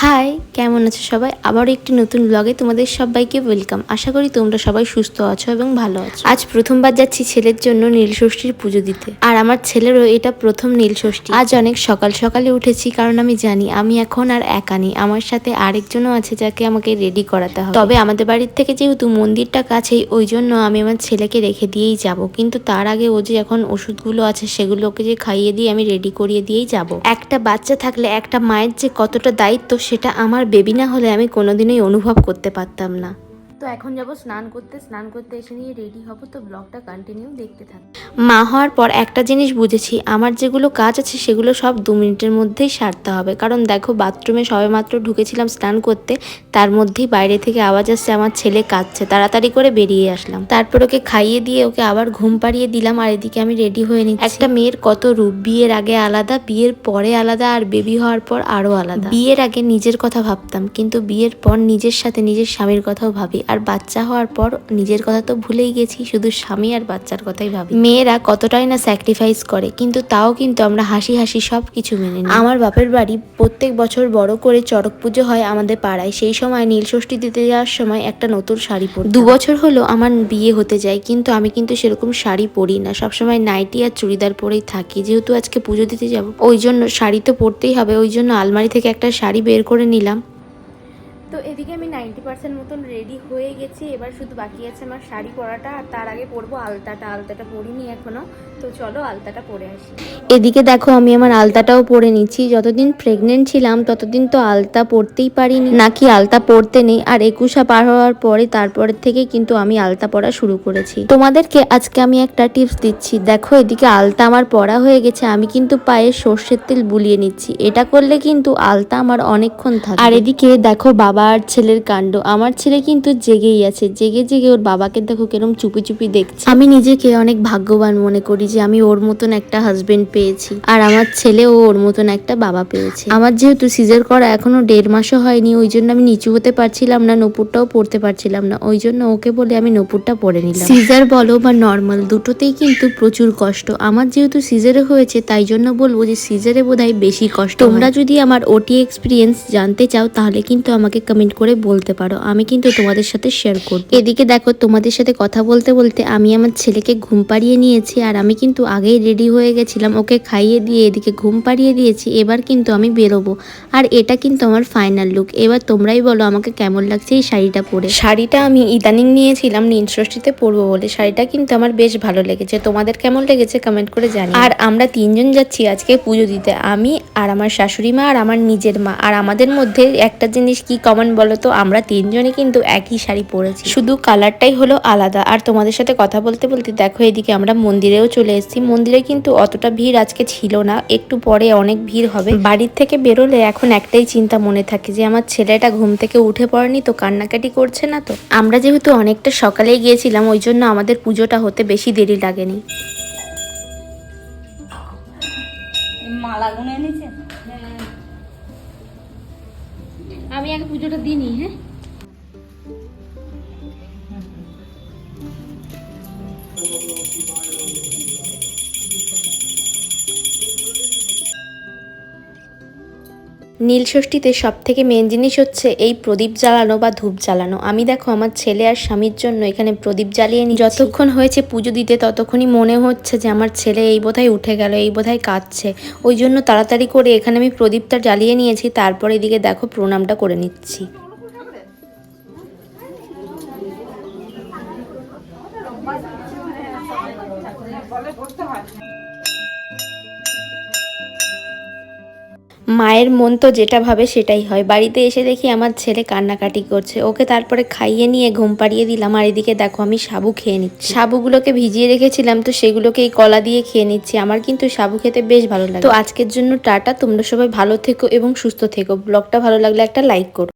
Hi. আছো সবাই? আবারও একটি নতুন ব্লগে তোমাদের সবাইকে ওয়েলকাম আশা করি তোমরা সবাই সুস্থ আছো এবং ভালো আছো। আজ প্রথমবার যাচ্ছি ছেলের জন্য নীলষষ্ঠীর পুজো দিতে। আর আমার ছেলেরও এটা প্রথম নীলষষ্ঠী আজ অনেক সকাল সকালে উঠেছি কারণ আমি জানি, আমি এখন আর একা নেই। আমার সাথে আরেকজনও আছে যাকে আমাকে রেডি করাতে হবে। তবে আমাদের বাড়ির থেকে যেহেতু মন্দিরটা কাছেই, ওই জন্য আমি আমার ছেলেকে রেখে দিয়েই যাব। কিন্তু তার আগে ও যে এখন ওষুধগুলো আছে, সেগুলোকে যে খাইয়ে দিয়ে আমি রেডি করিয়ে দিয়েই যাব। একটা বাচ্চা থাকলে একটা মায়ের যে কতটা দায়িত্ব, সেটা আমার বেবি না হলে আমি কোনোদিনই অনুভব করতে পারতাম না। তো এখন যাব স্নান করতে। স্নান করতে এসে নিয়ে রেডি হব। তো ব্লগটা কন্টিনিউ দেখতে থাক। মা হওয়ার পর একটা জিনিস বুঝেছি। আমার যেগুলো কাজ আছে সেগুলো সব দু মিনিটের মধ্যেই সারতে হবে। কারণ দেখো বাথরুমে সবেমাত্র ঢুকেছিলাম স্নান করতে। তার মধ্যেই বাইরে থেকে আওয়াজ আসছে আমার ছেলে কাঁদছে। তাড়াতাড়ি করে বেরিয়ে আসলাম। তারপর ওকে খাইয়ে দিয়ে ওকে আবার ঘুম পাড়িয়ে দিলাম আর এদিকে আমি রেডি হয়ে নিচ্ছি। একটা মেয়ের কত রূপ বিয়ের আগে আলাদা বিয়ের পরে আলাদা আর বেবি হওয়ার পর আরও আলাদা। বিয়ের আগে নিজের কথা ভাবতাম কিন্তু বিয়ের পর নিজের সাথে নিজের স্বামীর কথাও ভাবি। আর বাচ্চা হওয়ার পর নিজের কথা তো ভুলেই গেছি, শুধু স্বামী আর বাচ্চার কথাই ভাবি। মেয়েরা কতটাই না স্যাক্রিফাইস করে, কিন্তু তাও কিন্তু আমরা হাসি হাসি সব কিছু মেনে নিই। আমার বাপের বাড়ি প্রত্যেক বছর বড় করে চড়ক পুজো হয় আমাদের পাড়ায়। সেই সময় নীলষষ্ঠী দিতে যাওয়ার সময় একটা নতুন শাড়ি পরি দু বছর হলো আমার বিয়ে হতে যায়, কিন্তু আমি কিন্তু সেরকম শাড়ি পরি না। সবসময় নাইটি আর চুড়িদার পরেই থাকি। যেহেতু আজকে পুজো দিতে যাব, ওই জন্য শাড়ি তো পরতেই হবে, ওই জন্য আলমারি থেকে একটা শাড়ি বের করে নিলাম। তো এদিকে আমি নাইনটি পার্সেন্ট মতন রেডি হয়ে গেছি। এবার শুধু বাকি আছে আমার শাড়ি পরাটা, আর তার আগে পরবো আলতাটা। আলতাটা পরিনি এখনও। তো চলো আলতাটা পরে আসি। এদিকে দেখো, আমি আমার আলতাটাও পরে নিচ্ছি। যতদিন প্রেগনেন্ট ছিলাম, ততদিন তো আলতা পরতেই পারিনি। নাকি আলতা পরতে নেই। আর একুশা পার হওয়ার পরে, তারপরের থেকে কিন্তু আমি আলতা পরা শুরু করেছি। তোমাদেরকে আজকে আমি একটা টিপস দিচ্ছি। দেখো, এদিকে আলতা আমার পরা হয়ে গেছে। আমি কিন্তু পায়ে সর্ষের তেল বুলিয়ে নিচ্ছি। এটা করলে কিন্তু আলতা আমার অনেকক্ষণ থাকে আর এদিকে দেখো, বাবা আর ছেলের কাণ্ড। আমার ছেলে কিন্তু জেগেই আছে। জেগে জেগে ওর বাবাকে দেখো কেরম চুপি চুপি দেখছে। আমি নিজেকে অনেক ভাগ্যবান মনে করি যে আমি ওর মতন একটা হাজবেন্ড পেয়েছি। আর আমার ছেলে ও ওর মতন একটা বাবা পেয়েছে। আমার যেহেতু সিজার করা এখনও দেড় মাসও হয়নি ওই জন্য আমি নিচু হতে পারছিলাম না নপুরটাও পড়তে পারছিলাম না। ওই জন্য ওকে বলে আমি নপুরটা পরে নিলাম। সিজার বলো বা নর্মাল দুটোতেই কিন্তু প্রচুর কষ্ট। আমার যেহেতু সিজারে হয়েছে তাই জন্য বলব যে সিজারে বোধহয় বেশি কষ্ট তোমরা যদি আমার ওটি এক্সপিরিয়েন্স জানতে চাও তাহলে কিন্তু আমাকে কমেন্ট করে বলতে পারো। আমি কিন্তু তোমাদের সাথে শেয়ার করব। এদিকে দেখো তোমাদের সাথে কথা বলতে বলতে আমি আমার ছেলেকে ঘুম পাড়িয়ে নিয়েছি আর আমি কিন্তু আগেই রেডি হয়ে গেছিলাম। ওকে খাইয়ে দিয়ে এদিকে ঘুম পাড়িয়ে দিয়েছি। এবার কিন্তু আমি বেরোবো। আর এটা কিন্তু আমার ফাইনাল লুক এবার তোমরাই বলো আমাকে কেমন লাগছে এই শাড়িটা পরে। শাড়িটা আমি ইদানিং নিয়েছিলাম নীলষষ্ঠীতে পরবো বলে। শাড়িটা কিন্তু আমার বেশ ভালো লেগেছে। তোমাদের কেমন লেগেছে কমেন্ট করে জানি আর আমরা তিনজন যাচ্ছি আজকে পুজো দিতে। আমি আর আমার শাশুড়ি মা আর আমার নিজের মা। আর আমাদের মধ্যে একটা জিনিস কি কমন বলো তো আমরা তিনজনে কিন্তু একই শাড়ি পরেছি। শুধু কালারটাই হলো আলাদা। আর তোমাদের সাথে কথা বলতে বলতে দেখো, এদিকে আমরা মন্দিরেও চলে এসেছি। মন্দিরে কিন্তু অতটা ভিড় আজকে ছিল না। একটু পরে অনেক ভিড় হবে। বাড়ির থেকে বেরোলে এখন একটাই চিন্তা মনে থাকে যে, আমার ছেলেটা ঘুম থেকে উঠে পড়েনি তো কান্নাকাটি করছে না তো? আমরা যেহেতু অনেকটা সকালেই গিয়েছিলাম, ওই জন্য আমাদের পুজোটা হতে বেশি দেরি লাগেনি। মালা গুনে এনেছে? আমি আগে পুজোটা দিইনি হ্যাঁ? নীলষষ্ঠীতে সব থেকে মেন জিনিস হচ্ছে এই প্রদীপ জ্বালানো বা ধূপ জ্বালানো। আমি দেখো আমার ছেলে আর স্বামীর জন্য এখানে প্রদীপ জ্বালিয়ে নি যতক্ষণ হয়েছে পুজো দিতে ততক্ষণই মনে হচ্ছে যে আমার ছেলে এই বোধহয় উঠে গেল, এই বোধহয় কাঁদছে। ওই জন্য তাড়াতাড়ি করে এখানে আমি প্রদীপটা জ্বালিয়ে নিয়েছি, তারপর এদিকে দেখো প্রণামটা করে নিচ্ছি। মায়ের মন তো যেটা ভাবে সেটাই হয়। বাড়িতে এসে দেখি আমার ছেলে কান্নাকাটি করছে। ওকে তারপরে খাইয়ে নিয়ে ঘুম পাড়িয়ে দিলাম। আর এদিকে দেখো আমি সাবু খেয়ে নিচ্ছি। সাবুগুলোকে ভিজিয়ে রেখেছিলাম তো সেগুলোকে এই কলা দিয়ে খেয়ে নিচ্ছি। আমার কিন্তু সাবু খেতে বেশ ভালো লাগে। তো আজকের জন্য টাটা। তোমরা সবাই ভালো থেকো এবং সুস্থ থেকো। ব্লগটা ভালো লাগলে একটা লাইক করো।